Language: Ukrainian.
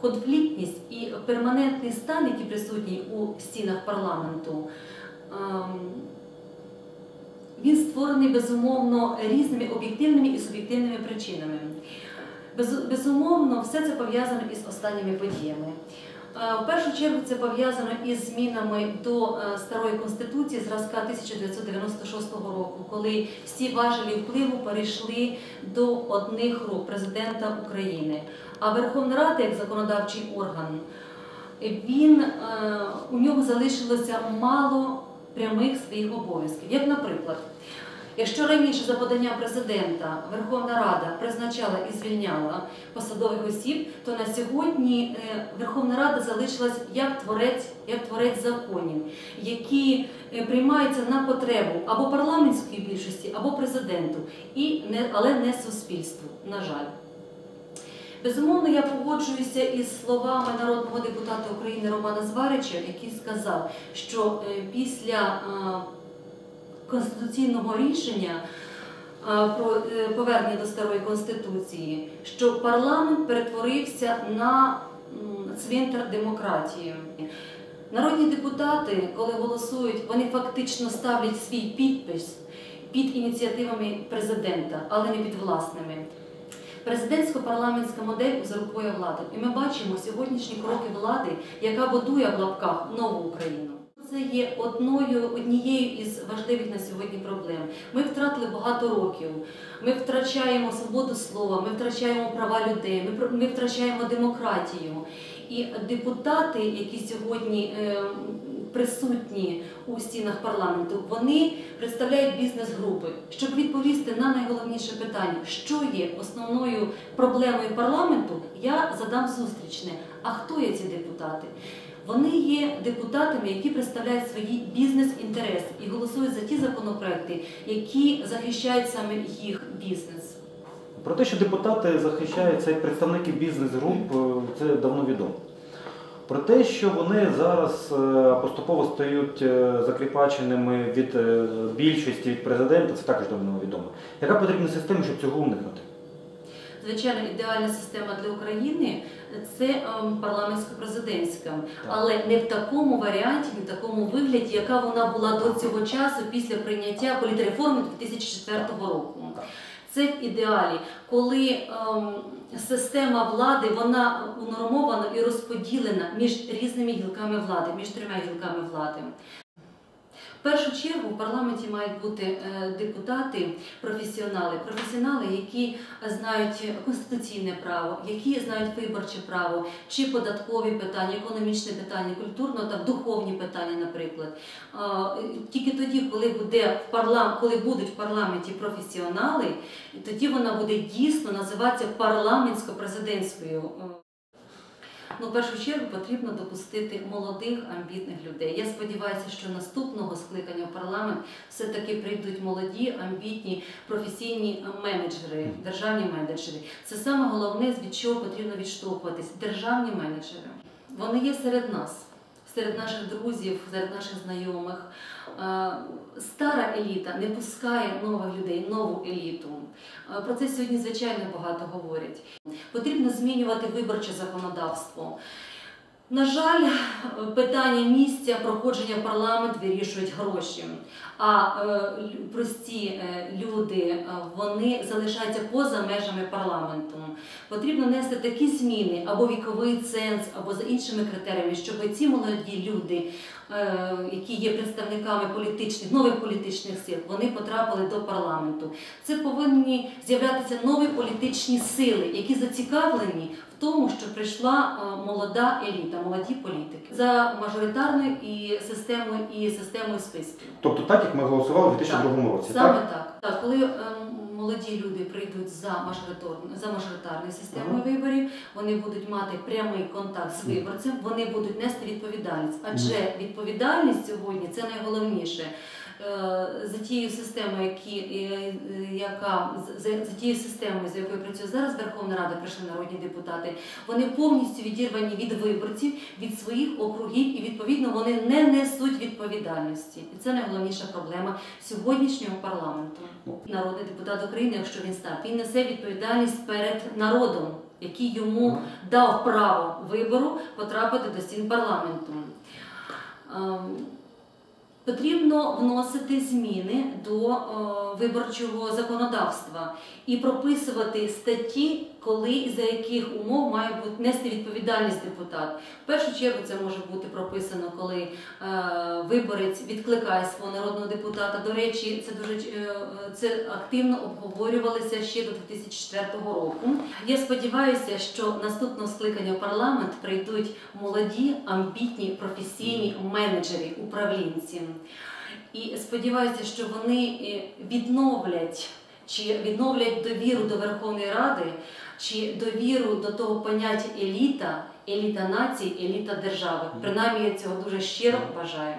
конфліктність і перманентний стан, який присутній у стінах парламенту, ем, він створений безумовно різними об'єктивними і суб'єктивними причинами. Безумовно, все це пов'язано із останніми подіями. Е, В першу чергу це пов'язано із змінами до е, старої конституції зразка 1996 року, коли всі важелі впливу перейшли до одних рук президента України. А Верховна Рада, як законодавчий орган, він е, у нього залишилося мало прямих своїх обов'язків. Як, наприклад, якщо раніше за подання президента Верховна Рада призначала і звільняла посадових осіб, то на сьогодні е, Верховна Рада залишилась як творець, як творець законів, які е, приймаються на потребу або парламентської більшості, або президенту, і не, але не суспільству, на жаль. Безумовно, я погоджуюся із словами народного депутата України Романа Зварича, який сказав, що е, після конституційного рішення про е, повернення до старої конституції, що парламент перетворився на цвинтар демократії. Народні депутати, коли голосують, вони фактично ставлять свій підпис під ініціативами президента, але не під власними. Президентсько-парламентська модель узурпує владу. І ми бачимо сьогоднішні кроки влади, яка будує в лапках нову Україну. Це є одною однією із важливих на сьогодні проблем. Ми втратили багато років. Ми втрачаємо свободу слова, ми втрачаємо права людей, ми, втрачаємо демократію. І депутати, які сьогодні е, присутні у стінах парламенту, вони представляють бізнес-групи, щоб відповісти на найголовніше питання, що є основною проблемою парламенту, я задам зустрічне. А хто є ці депутати? Вони є депутатами, які представляють свої бізнес-інтереси і голосують за ті законопроекти, які захищають саме їх бізнес. Про те, що депутати захищаються як представники бізнес-груп, е, це давно відомо. Про те, що вони зараз е, поступово стають е, закріпаченими від е, більшості від президента, це також давно відомо. Яка потрібна система, щоб цього уникнути? Звичайно, ідеальна система для України це ем, парламентсько-президентська, але не в такому варіанті, не в такому вигляді, яка вона була до цього часу після прийняття політреформи 2004 року. Це в ідеалі, коли ем, система влади вона унормована і розподілена між різними гілками влади, між трьома гілками влади. В першу чергу в парламенті мають бути е, депутати, професіонали, професіонали, які знають конституційне право, які знають виборче право, чи податкові питання, економічне питання, культурно та духовні питання, наприклад. Е, Тільки тоді, коли буде в парлам, коли будуть в парламенті професіонали, тоді вона буде дійсно називатися парламентсько-президентською. Ну, в першу чергу потрібно допустити молодих амбітних людей. Я сподіваюся, що наступного скликання в парламент все-таки прийдуть молоді, амбітні, професійні менеджери, державні менеджери. Це саме головне, від чого потрібно відштовхуватись. Державні менеджери. Вони є серед нас, серед наших друзів, серед наших знайомих. Е, Стара еліта не пускає нових людей, нову еліту. Е, Про це сьогодні звичайно багато говорять. Потрібно змінювати виборче законодавство. На жаль, питання місця проходження в парламент вирішують гроші. А е, прості е, люди е, вони залишаються поза межами парламенту. Потрібно нести такі зміни або віковий ценз, або за іншими критеріями, щоб ці молоді люди, які є представниками політичних нових політичних сил, вони потрапили до парламенту. Це повинні з'являтися нові політичні сили, які зацікавлені в тому, що прийшла молода еліта, молоді політики за мажоритарною і системою і системою списків. Тобто так, як ми голосували у 2002 році, Саме так? так. так. Коли ем, молоді люди прийдуть за мажоритарну за мажоритарною системою виборів, вони будуть мати прямий контакт з виборцем, вони будуть нести відповідальність. Адже відповідальність сьогодні це найголовніше. Е, За тією системою, які, е, яка за, за тією системою, за якою працює зараз Верховна Рада, прийшли народні депутати, вони повністю відірвані від виборців, від своїх округів, і відповідно вони не несуть відповідальності. І це найголовніша проблема сьогоднішнього парламенту. Народний депутат України, якщо він став, він несе відповідальність перед народом. який йому дав право вибору потрапити до стін парламенту. Потрібно вносити зміни до е, виборчого законодавства і прописувати статті, коли і за яких умов має бути нести відповідальність депутат. В першу чергу це може бути прописано, коли е, виборець відкликає свого народного депутата. До речі, це дуже е, це активно обговорювалося ще до 2004 року. Я сподіваюся, що наступного скликання в парламент прийдуть молоді, амбітні, професійні менеджери, управлінці. І сподіваюся, що вони е, відновлять чи відновлять довіру до Верховної Ради, чи довіру до того поняття еліта, еліта нації, еліта держави. Принаймні я цього дуже щиро бажаю.